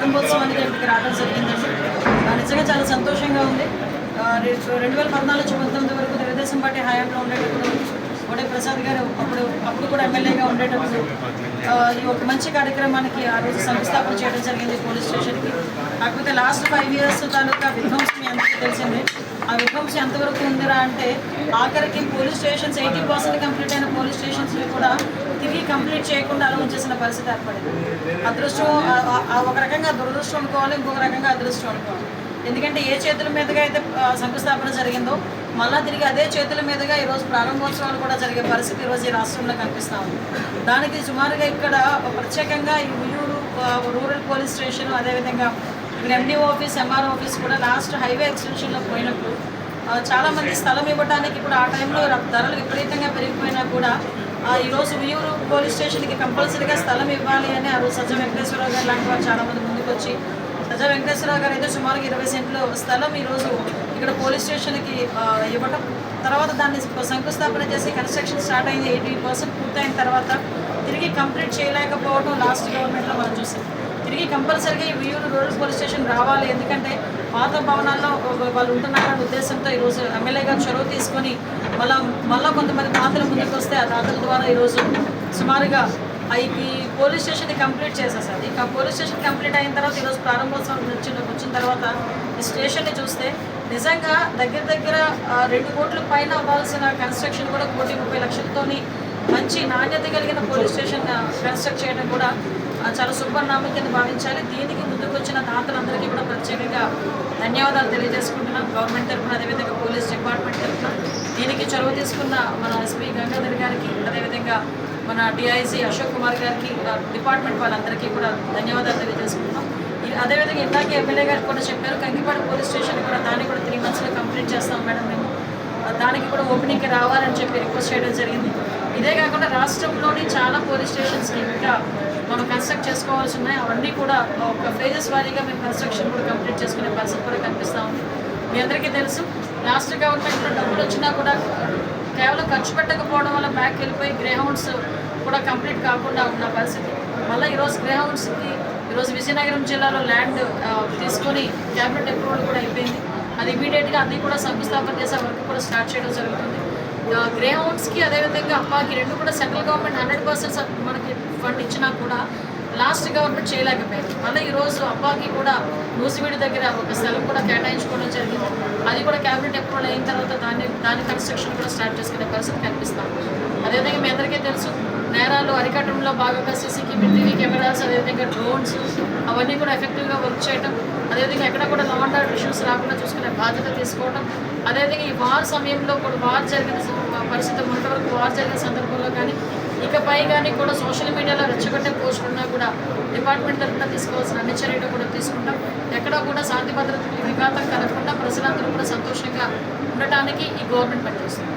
ప్రారంభోత్సవానికి ఇక్కడికి రావడం జరిగిందండి నిజంగా చాలా సంతోషంగా ఉంది. రెండు వేల పద్నాలుగు నుంచి పంతొమ్మిది వరకు తెలుగుదేశం పార్టీ హయాంలో ఉండేటప్పుడు కోడే ప్రసాద్ గారు అప్పుడు అప్పుడు కూడా ఎమ్మెల్యేగా ఉండేటప్పుడు ఈ ఒక మంచి కార్యక్రమానికి ఆ రోజు సంస్థాపన చేయడం జరిగింది పోలీస్ స్టేషన్కి. కాకపోతే లాస్ట్ ఫైవ్ ఇయర్స్ తాలూకా విధ్వంసం మీ అందరికీ తెలిసిందే. ఆ విధ్వంసం ఎంతవరకు ఉందిరా అంటే ఆఖరికి police stations eighty percent complete అయిన పోలీస్ స్టేషన్స్ కూడా కంప్లీట్ చేయకుండా అలా ఉంచేసిన పరిస్థితి ఏర్పడింది. అదృష్టం ఒక రకంగా దురదృష్టం అనుకోవాలి ఇంకొక రకంగా అదృష్టం అనుకోవాలి. ఎందుకంటే ఏ చేతుల మీదుగా అయితే శంకుస్థాపన జరిగిందో మళ్ళా తిరిగి అదే చేతుల మీదుగా ఈరోజు ప్రారంభోత్సవాలు కూడా జరిగే పరిస్థితి ఈరోజు ఈ రాష్ట్రంలో కనిపిస్తూ ఉంది. దానికి సుమారుగా ఇక్కడ ప్రత్యేకంగా ఈ ఉయ్యూరు రూరల్ పోలీస్ స్టేషన్ అదేవిధంగా ఎండి ఆఫీస్ ఎంఆర్ఓ ఆఫీస్ కూడా లాస్ట్ హైవే ఎక్స్టెన్షన్లో పోయినప్పుడు చాలామంది చాలా మంది స్థలం ఇవ్వడానికి ఇప్పుడు ఆ టైంలో ధరలు విపరీతంగా పెరిగిపోయినా కూడా ఈరోజు ఉయ్యూరు పోలీస్ స్టేషన్కి కంపల్సరీగా స్థలం ఇవ్వాలి అని ఆ రోజు సజ్జ వెంకటేశ్వరరావు గారు లాంటి వారు చాలామంది ముందుకు వచ్చి సజ్జ వెంకటేశ్వరరావు గారు అయితే సుమారుగా ఇరవై సెంట్లు స్థలం ఈరోజు ఇక్కడ పోలీస్ స్టేషన్కి ఇవ్వటం. తర్వాత దాన్ని శంకుస్థాపన చేసి కన్స్ట్రక్షన్ స్టార్ట్ అయింది ఎయిటీ పర్సెంట్ పూర్తయిన తర్వాత తిరిగి కంప్లీట్ చేయలేకపోవడం లాస్ట్ గవర్నమెంట్లో మనం చూసాం. తిరిగి కంపల్సరీగా ఈ వియూరు రూరల్ పోలీస్ స్టేషన్ రావాలి. ఎందుకంటే పాత భవనాల్లో వాళ్ళు ఉంటున్నారనే ఉద్దేశంతో ఈరోజు ఎమ్మెల్యే గారు చొరవ తీసుకొని మళ్ళా మళ్ళీ కొంతమంది తాతలు ముందుకు వస్తే ఆ దాతల ద్వారా ఈరోజు సుమారుగా ఈ పోలీస్ స్టేషన్ కంప్లీట్ చేసేసారు ఇక పోలీస్ స్టేషన్ కంప్లీట్ అయిన తర్వాత ఈరోజు ప్రారంభోత్సవం వచ్చిన వచ్చిన తర్వాత ఈ స్టేషన్ని చూస్తే నిజంగా దగ్గర దగ్గర రెండు కోట్ల పైన అవ్వాల్సిన కన్స్ట్రక్షన్ కూడా కోటి ముప్పై లక్షలతోని మంచి నాణ్యత కలిగిన పోలీస్ స్టేషన్ కన్స్ట్రక్ట్ చేయడం కూడా చాలా శుభనామం కింద భావించాలి. దీనికి ముందుకు వచ్చిన దాతలందరికీ కూడా ప్రత్యేకంగా ధన్యవాదాలు తెలియజేసుకుంటున్నాం. గవర్నమెంట్ తరఫున అదేవిధంగా పోలీస్ డిపార్ట్మెంట్ తరఫున దీనికి చొరవ తీసుకున్న మన ఎస్పీ గంగాధర్ గారికి అదేవిధంగా మన డిఐజీ అశోక్ కుమార్ గారికి డిపార్ట్మెంట్ వాళ్ళందరికీ కూడా ధన్యవాదాలు తెలియజేసుకుంటున్నాం. ఈ- అదేవిధంగా ఇందాక ఎమ్మెల్యే గారు కూడా చెప్పారు కంకిపాడు పోలీస్ స్టేషన్ కూడా దాన్ని కూడా త్రీ మంత్స్లో కంప్లీట్ చేస్తాం మేడం మేము. దానికి కూడా ఓపెనింగ్కి రావాలని చెప్పి రిక్వెస్ట్ చేయడం జరిగింది. ఇదే కాకుండా రాష్ట్రంలోని చాలా పోలీస్ స్టేషన్స్కి ఇంకా మనం కన్స్ట్రక్ట్ చేసుకోవాల్సి ఉన్నాయి. అవన్నీ కూడా ఒక ఫేజెస్ వారీగా మేము కన్స్ట్రక్షన్ కూడా కంప్లీట్ చేసుకునే పరిస్థితి కూడా కనిపిస్తూ ఉంది. మీ అందరికీ తెలుసు రాష్ట్ర గవర్నమెంట్లో డబ్బులు వచ్చినా కూడా కేవలం ఖర్చు పెట్టకపోవడం వల్ల బ్యాక్ వెళ్ళిపోయి గ్రే హౌండ్స్ కూడా కంప్లీట్ కాకుండా ఉన్న పరిస్థితి. మళ్ళీ ఈరోజు గ్రే హౌండ్స్కి ఈరోజు విజయనగరం జిల్లాలో ల్యాండ్ తీసుకొని క్యాబినెట్ అప్రూవల్ కూడా అయిపోయింది. అది ఇమీడియట్గా అన్నీ కూడా శంకుస్థాపన చేసే వర్క్ కూడా స్టార్ట్ చేయడం జరుగుతుంది. గ్రే హౌండ్స్కి అదేవిధంగా అప్పాకి రెండు కూడా సెంట్రల్ గవర్నమెంట్ హండ్రెడ్ పర్సెంట్ మనకి ఫండ్ ఇచ్చినా కూడా లాస్ట్ గవర్నమెంట్ చేయలేకపోయింది మళ్ళీ ఈరోజు అబ్బాకి కూడా నూసివీడి దగ్గర ఒక స్థలం కూడా కేటాయించుకోవడం జరిగింది. అది కూడా క్యాబినెట్ అప్రూవల్ అయిన తర్వాత దాన్ని దాని కన్స్ట్రక్షన్ కూడా స్టార్ట్ చేసుకునే పరిస్థితి కనిపిస్తాం అదేవిధంగా మీ అందరికీ తెలుసు నేరాలు అరికట్టడంలో భాగంగా సీసీ టీవీ కెమెరాస్ అదేవిధంగా డ్రోన్స్ అవన్నీ కూడా ఎఫెక్టివ్గా వర్క్ చేయడం అదేవిధంగా ఎక్కడ కూడా లా అండ్ ఆర్డర్ ఇష్యూస్ రాకుండా చూసుకునే బాధ్యత తీసుకోవడం అదేవిధంగా ఈ వార్ సమయంలో కూడా వార్ జరిగిన పరిస్థితి మొన్నటి వరకు వార్ జరిగిన సందర్భంలో కానీ ఇకపై కానీ కూడా సోషల్ మీడియాలో రెచ్చగొట్టే పోస్టులు ఉన్నా కూడా డిపార్ట్మెంట్ తరఫున తీసుకోవాల్సిన అన్ని చర్యలు కూడా తీసుకుంటాం. ఎక్కడా కూడా శాంతి భద్రతకి విఘాతం కలగకుండా ప్రజలందరూ కూడా సంతోషంగా ఉండటానికి ఈ గవర్నమెంట్ పనిచేస్తుంది.